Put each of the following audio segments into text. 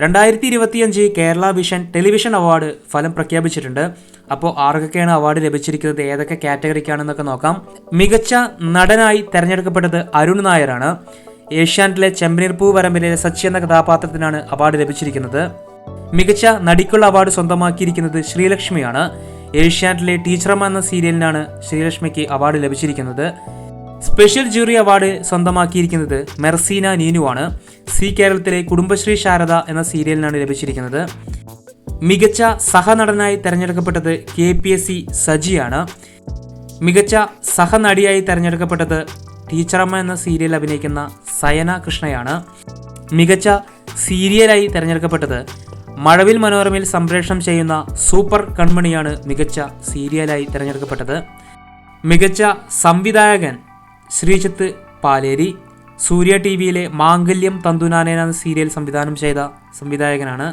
രണ്ടായിരത്തി ഇരുപത്തിയഞ്ച് Kerala vision television award ഫലം പ്രഖ്യാപിച്ചിട്ടുണ്ട്. അപ്പോൾ ആർക്കൊക്കെയാണ് അവാർഡ് ലഭിച്ചിരിക്കുന്നത്? ഏതൊക്കെ കാറ്റഗറിക്കാണെന്നൊക്കെ നോക്കാം. മികച്ച നടനായി തെരഞ്ഞെടുക്കപ്പെട്ടത് അരുൺ നായരാണ്. ഏഷ്യാനെറ്റിലെ ചെമ്പനീർപ്പൂ വരമ്പിലെ സച്ചി എന്ന കഥാപാത്രത്തിനാണ് അവാർഡ് ലഭിച്ചിരിക്കുന്നത്. മികച്ച നടിക്കുള്ള അവാർഡ് സ്വന്തമാക്കിയിരിക്കുന്നത് ശ്രീലക്ഷ്മിയാണ്. ഏഷ്യാനെറ്റിലെ ടീച്ചറമ്മ എന്ന സീരിയലിനാണ് ശ്രീലക്ഷ്മിക്ക് അവാർഡ് ലഭിച്ചിരിക്കുന്നത്. സ്പെഷ്യൽ ജൂറി അവാർഡ് സ്വന്തമാക്കിയിരിക്കുന്നത് മെർസീന നീനുവാണ്. സി കേരളത്തിലെ കുടുംബശ്രീ ശാരദ എന്ന സീരിയലിനാണ് ലഭിച്ചിരിക്കുന്നത്. മികച്ച സഹനടനായി തെരഞ്ഞെടുക്കപ്പെട്ടത് കെ പി എസ് സി സജിയാണ്. മികച്ച സഹനടിയായി തെരഞ്ഞെടുക്കപ്പെട്ടത് ടീച്ചറമ്മ എന്ന സീരിയൽ അഭിനയിക്കുന്ന സയന കൃഷ്ണയാണ്. മികച്ച സീരിയലായി തെരഞ്ഞെടുക്കപ്പെട്ടത് മഴവിൽ മനോരമയിൽ സംപ്രേഷണം ചെയ്യുന്ന സൂപ്പർ കൺമണിയാണ് മികച്ച സീരിയലായി തിരഞ്ഞെടുക്കപ്പെട്ടത്. മികച്ച സംവിധായകൻ ശ്രീജിത്ത് പാലേരി സൂര്യ ടി വിയിലെ മാംഗല്യം തന്തുനാനേന എന്ന സീരിയൽ സംവിധാനം ചെയ്ത സംവിധായകനാണ്.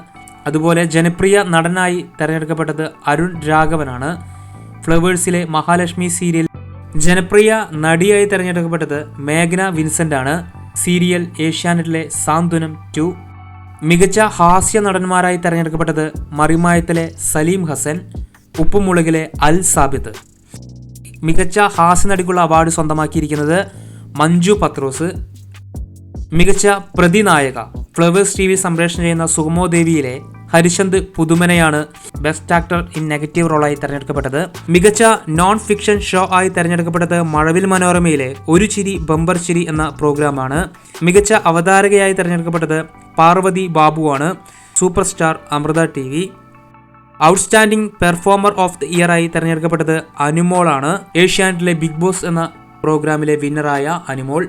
അതുപോലെ ജനപ്രിയ നടനായി തിരഞ്ഞെടുക്കപ്പെട്ടത് അരുൺ രാഘവനാണ്. ഫ്ലവേഴ്സിലെ മഹാലക്ഷ്മി സീരിയൽ ജനപ്രിയ നടിയായി തിരഞ്ഞെടുക്കപ്പെട്ടത് മേഘന വിൻസെന്റ് ആണ് സീരിയൽ ഏഷ്യാനെറ്റിലെ സാന്ത്വനം ടു. മികച്ച ഹാസ്യ നടന്മാരായി തിരഞ്ഞെടുക്കപ്പെട്ടത് മറിമായത്തിലെ സലീം ഹസൻ ഉപ്പുമുളകിലെ അൽ സാബിത്ത്. മികച്ച ഹാസ്യനടിക്കുള്ള അവാർഡ് സ്വന്തമാക്കിയിരിക്കുന്നത് മഞ്ജു പത്രോസ്. മികച്ച പ്രതിനായക ഫ്ലവേഴ്സ് ടി വി സംപ്രേഷണം ചെയ്യുന്ന സുഗമോ ദേവിയിലെ ഹരിശന്ത് പുതുമനയാണ് ബെസ്റ്റ് ആക്ടർ ഇൻ നെഗറ്റീവ് റോളായി തെരഞ്ഞെടുക്കപ്പെട്ടത്. മികച്ച നോൺ ഫിക്ഷൻ ഷോ ആയി തെരഞ്ഞെടുക്കപ്പെട്ടത് മഴവിൽ മനോരമയിലെ ഒരു ചിരി ബമ്പർ ചിരി എന്ന പ്രോഗ്രാമാണ്. മികച്ച അവതാരകയായി തെരഞ്ഞെടുക്കപ്പെട്ടത് Parvathi ബാബുവാണ്. Super star Amrita T outstanding performer of the year ആയി തെരഞ്ഞെടുക്കപ്പെട്ടത് അനുമോളാണ്. ഏഷ്യാനെറ്റിലെ ബിഗ് ബോസ് എന്ന പ്രോഗ്രാമിലെ വിന്നറായ അനുമോൾ.